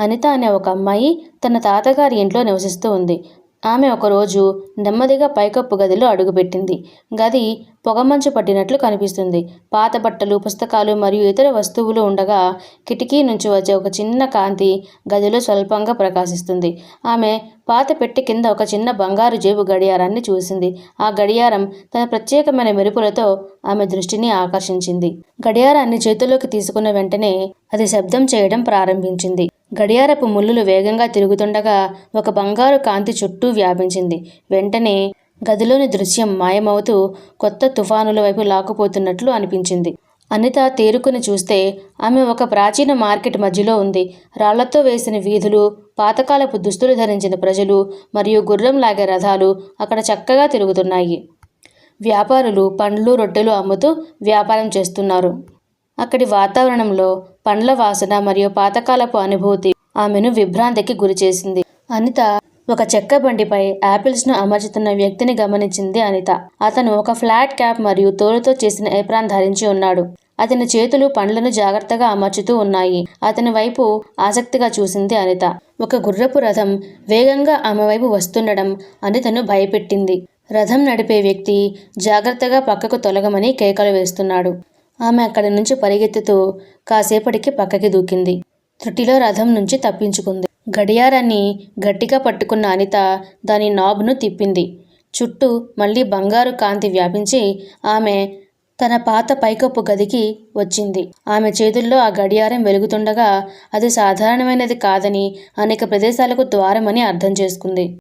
అనిత అనే ఒక అమ్మాయి తన తాతగారి ఇంట్లో నివసిస్తూ ఉంది. ఆమె ఒకరోజు నెమ్మదిగా పైకప్పు గదిలో అడుగుపెట్టింది. గది పొగమంచు పట్టినట్లు కనిపిస్తుంది. పాత బట్టలు పుస్తకాలు మరియు ఇతర వస్తువులు ఉండగా కిటికీ నుంచి వచ్చే ఒక చిన్న కాంతి గదిలో స్వల్పంగా ప్రకాశిస్తుంది. ఆమె పాత పెట్టి కింద ఒక చిన్న బంగారు జేబు గడియారాన్ని చూసింది. ఆ గడియారం తన ప్రత్యేకమైన మెరుపులతో ఆమె దృష్టిని ఆకర్షించింది. గడియారాన్ని చేతిలోకి తీసుకున్న వెంటనే అది శబ్దం చేయడం ప్రారంభించింది. గడియారపు ముళ్ళులు వేగంగా తిరుగుతుండగా ఒక బంగారు కాంతి చుట్టూ వ్యాపించింది. వెంటనే గదిలోని దృశ్యం మాయమవుతూ కొత్త తుఫానుల వైపు లాక్కుపోతున్నట్లు అనిపించింది. అనిత తేరుకుని చూస్తే ఆమె ఒక ప్రాచీన మార్కెట్ మధ్యలో ఉంది. రాళ్ళతో వేసిన వీధులు పాతకాలపు దుస్తులు ధరించిన ప్రజలు మరియు గుర్రం లాగే రథాలు అక్కడ చక్కగా తిరుగుతున్నాయి. వ్యాపారులు పండ్లు రొట్టెలు అమ్ముతూ వ్యాపారం చేస్తున్నారు. అక్కడి వాతావరణంలో పండ్ల వాసన మరియు పాతకాలపు అనుభూతి ఆమెను విభ్రాంతికి గురిచేసింది అనిత ఒక చెక్క బండిపై యాపిల్స్ను అమర్చుతున్న వ్యక్తిని గమనించింది అనిత. అతను ఒక ఫ్లాట్ క్యాప్ మరియు తోలుతో చేసిన ఏప్రాన్ ధరించి ఉన్నాడు. అతని చేతులు పండ్లను జాగ్రత్తగా అమర్చుతూ ఉన్నాయి. అతని వైపు ఆసక్తిగా చూసింది అనిత. ఒక గుర్రపు రథం వేగంగా ఆమె వైపు వస్తుండడం అనితను భయపెట్టింది. రథం నడిపే వ్యక్తి జాగ్రత్తగా పక్కకు తొలగమని కేకలు వేస్తున్నాడు. ఆమె అక్కడి నుంచి పరిగెత్తుతూ కాసేపటికి పక్కకి దూకింది. త్రుటిలో రథం నుంచి తప్పించుకుంది. గడియారాన్ని గట్టిగా పట్టుకున్న అనిత దాని నాబ్ను తిప్పింది. చుట్టూ మళ్ళీ బంగారు కాంతి వ్యాపించి ఆమె తన పాత పైకప్పు గదికి వచ్చింది. ఆమె చేతుల్లో ఆ గడియారం వెలుగుతుండగా అది సాధారణమైనది కాదని అనేక ప్రదేశాలకు ద్వారమని అర్థం చేసుకుంది.